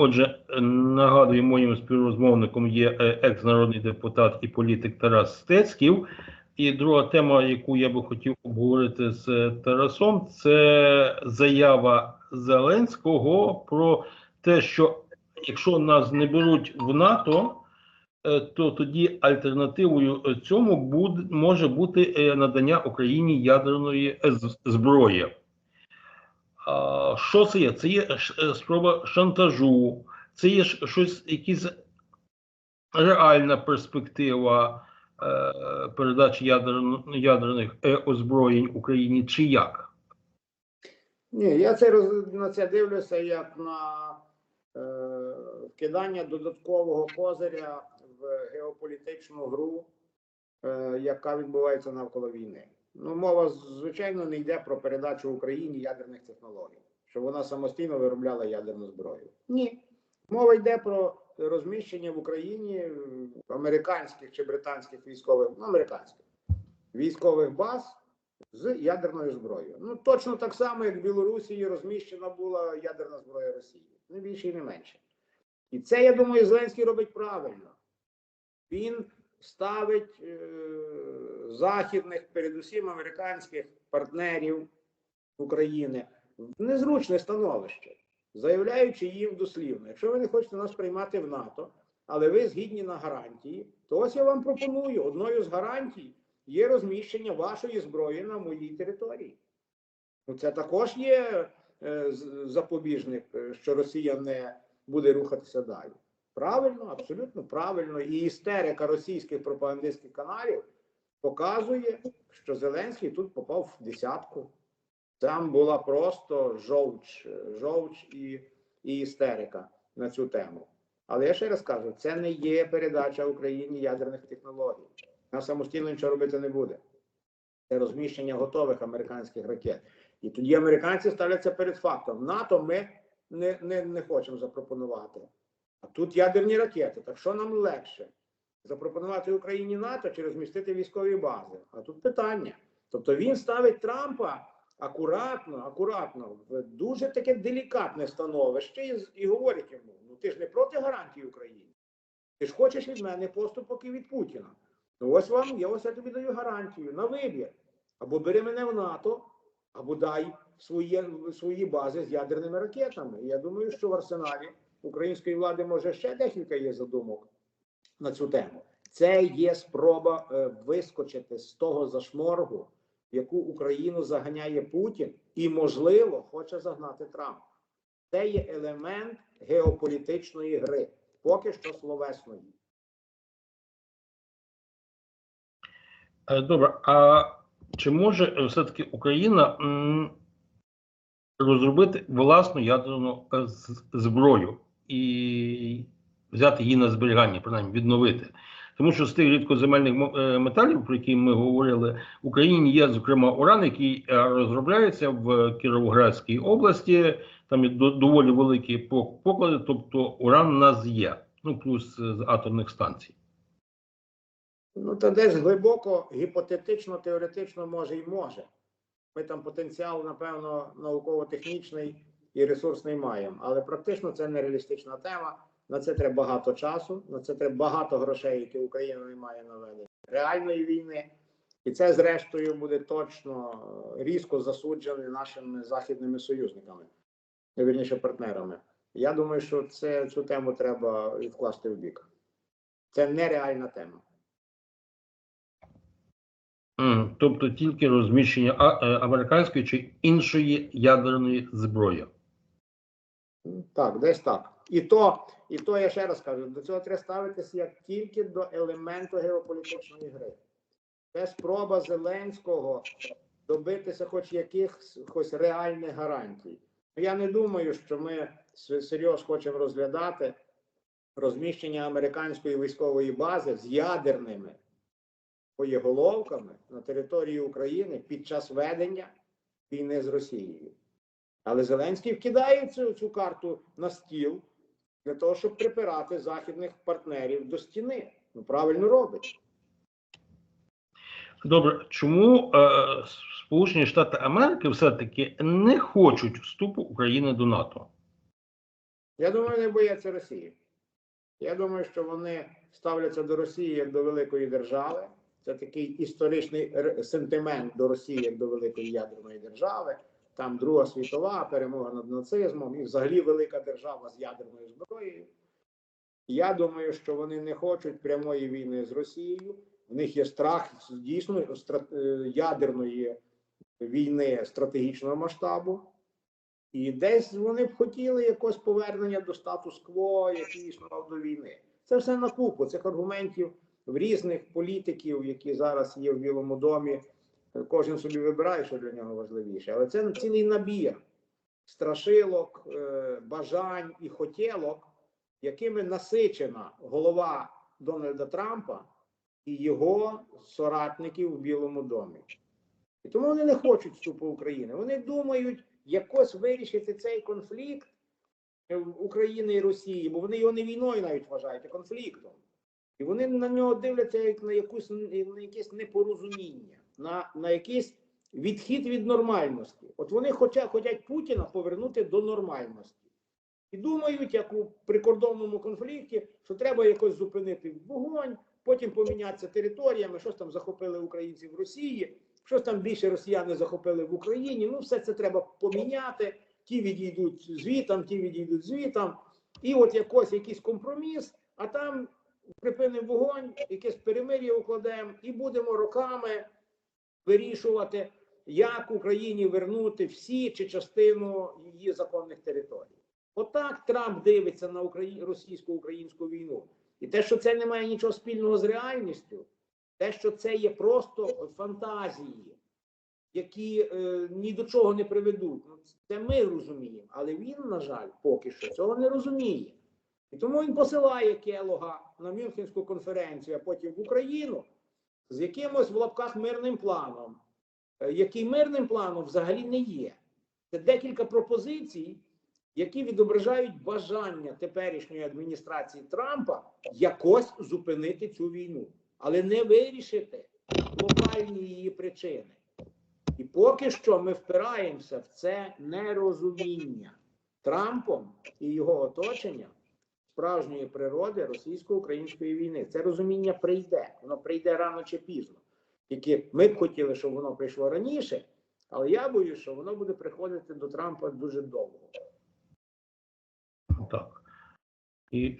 Отже, е, нагадую, моїм співрозмовником є е, екс-народний депутат і політик Тарас Стецьків. І друга тема, яку я би хотів обговорити з е, Тарасом, це заява Зеленського про те, що якщо нас не беруть в НАТО, то тоді альтернативою цьому буде може бути надання Україні ядерної зброї. Що це є? Це є е, спроба шантажу, це є щось, якісь реальна перспектива е, передачі ядерних е, озброєнь Україні, чи як? Ні, я це роз- на це дивлюся як на е, вкидання додаткового козиря в геополітичну гру, е, яка відбувається навколо війни. Ну, мова, звичайно, не йде про передачу Україні ядерних технологій, щоб вона самостійно виробляла ядерну зброю. Ні. Мова йде про розміщення в Україні американських чи британських військових, ну, американських військових баз з ядерною зброєю. Ну точно так само, як в Білорусі розміщена була ядерна зброя Росії. Не більше і не менше. І це, я думаю, Зеленський робить правильно. Він ставить е, західних, передусім американських партнерів України в незручне становище, заявляючи їм дослівно, якщо ви не хочете нас приймати в НАТО, але ви згідні на гарантії, то ось я вам пропоную одною з гарантій є розміщення вашої зброї на моїй території. Ну, це також є е, запобіжник, е, що Росія не буде рухатися далі. Правильно, абсолютно правильно. І істерика російських пропагандистських каналів показує, що Зеленський тут попав в десятку. Там була просто жовч, жовч і, і істерика на цю тему. Але я ще раз кажу: це не є передача Україні ядерних технологій. Вона самостійно нічого робити не буде. Це розміщення готових американських ракет. І тоді американці ставляться перед фактом: НАТО ми не, не, не хочемо запропонувати. А тут ядерні ракети. Так що нам легше? Запропонувати Україні НАТО чи розмістити військові бази? А тут питання. Тобто він ставить Трампа акуратно, акуратно, в дуже таке делікатне становище і, і говорить йому: ну ти ж не проти гарантій України. Ти ж хочеш від мене поступок і від Путіна. Ну ось вам, я ось я тобі даю гарантію на вибір. Або бери мене в НАТО, або дай свої, свої бази з ядерними ракетами. Я думаю, що в арсеналі української влади може ще декілька є задумок на цю тему. Це є спроба е, вискочити з того зашморгу, в яку Україну заганяє Путін, і, можливо, хоче загнати Трамп. Це є елемент геополітичної гри, поки що словесної. Е, Добре, а чи може е, все-таки Україна розробити власну ядерну зброю і взяти її на зберігання, принаймні відновити? Тому що з тих рідкоземельних е, металів, про які ми говорили, в Україні є, зокрема, уран, який е, розробляється в Кіровоградській області. Там є доволі великі поклади, тобто уран у нас є, ну плюс е, з атомних станцій. Ну, та десь глибоко, гіпотетично, теоретично може і може. Ми там потенціал, напевно, науково-технічний і ресурсний маємо. Але практично це нереалістична тема. На це треба багато часу, на це треба багато грошей, які Україна не має на ведення реальної війни. І це, зрештою, буде точно е, різко засуджене нашими західними союзниками, вірніше партнерами. Я думаю, що це, цю тему треба відкласти в бік. Це нереальна тема. Мгм. Тобто тільки розміщення е, американської чи іншої ядерної зброї. Так, десь так. І то, і то я ще раз кажу, до цього треба ставитися як тільки до елементу геополітичної гри. Це спроба Зеленського добитися хоч якихось реальних гарантій. Я не думаю, що ми серйозно хочемо розглядати розміщення американської військової бази з ядерними боєголовками на території України під час ведення війни з Росією. Але Зеленський вкидає цю, цю карту на стіл для того, щоб припирати західних партнерів до стіни. Ну, правильно робить. Добре, чому е, Сполучені Штати Америки все-таки не хочуть вступу України до НАТО? Я думаю, вони бояться Росії. Я думаю, що вони ставляться до Росії як до великої держави. Це такий історичний сентимент до Росії як до великої ядерної держави. Там Друга світова перемога над нацизмом і взагалі велика держава з ядерною зброєю. Я думаю, що вони не хочуть прямої війни з Росією. В них є страх дійсно стра- е, ядерної війни стратегічного масштабу. І десь вони б хотіли якось повернення до статус-кво, який існував до війни. Це все на купу цих аргументів в різних політиків, які зараз є в Білому домі. Кожен собі вибирає, що для нього важливіше. Але це цілий набір страшилок, е, бажань і хотілок, якими насичена голова Дональда Трампа і його соратників в Білому домі. І тому вони не хочуть вступу України. Вони думають якось вирішити цей конфлікт України і Росії, бо вони його не війною навіть вважають, а конфліктом. І вони на нього дивляться як на якусь на якесь непорозуміння, на, на якийсь відхід від нормальності. От вони хоча, хочуть Путіна повернути до нормальності. І думають, як у прикордонному конфлікті, що треба якось зупинити вогонь, потім помінятися територіями, щось там захопили українці в Росії, щось там більше росіяни захопили в Україні. Ну, все це треба поміняти. Ті відійдуть звітам, ті відійдуть звітам. І от якось якийсь компроміс, а там припинимо вогонь, якесь перемир'я укладемо, і будемо роками вирішувати, як Україні вернути всі чи частину її законних територій. Отак Трамп дивиться на Украї... російсько-українську війну. І те, що це не має нічого спільного з реальністю, те, що це є просто фантазії, які е, ні до чого не приведуть. Ну, це ми розуміємо, але він, на жаль, поки що цього не розуміє. І тому він посилає Келога на Мюнхенську конференцію, а потім в Україну з якимось в лапках мирним планом, е, який мирним планом взагалі не є. Це декілька пропозицій, які відображають бажання теперішньої адміністрації Трампа якось зупинити цю війну, але не вирішити глобальні її причини. І поки що ми впираємося в це нерозуміння Трампом і його оточенням справжньої природи російсько-української війни. Це розуміння прийде, воно прийде рано чи пізно. Тільки ми б хотіли, щоб воно прийшло раніше, але я боюсь, що воно буде приходити до Трампа дуже довго. Так. І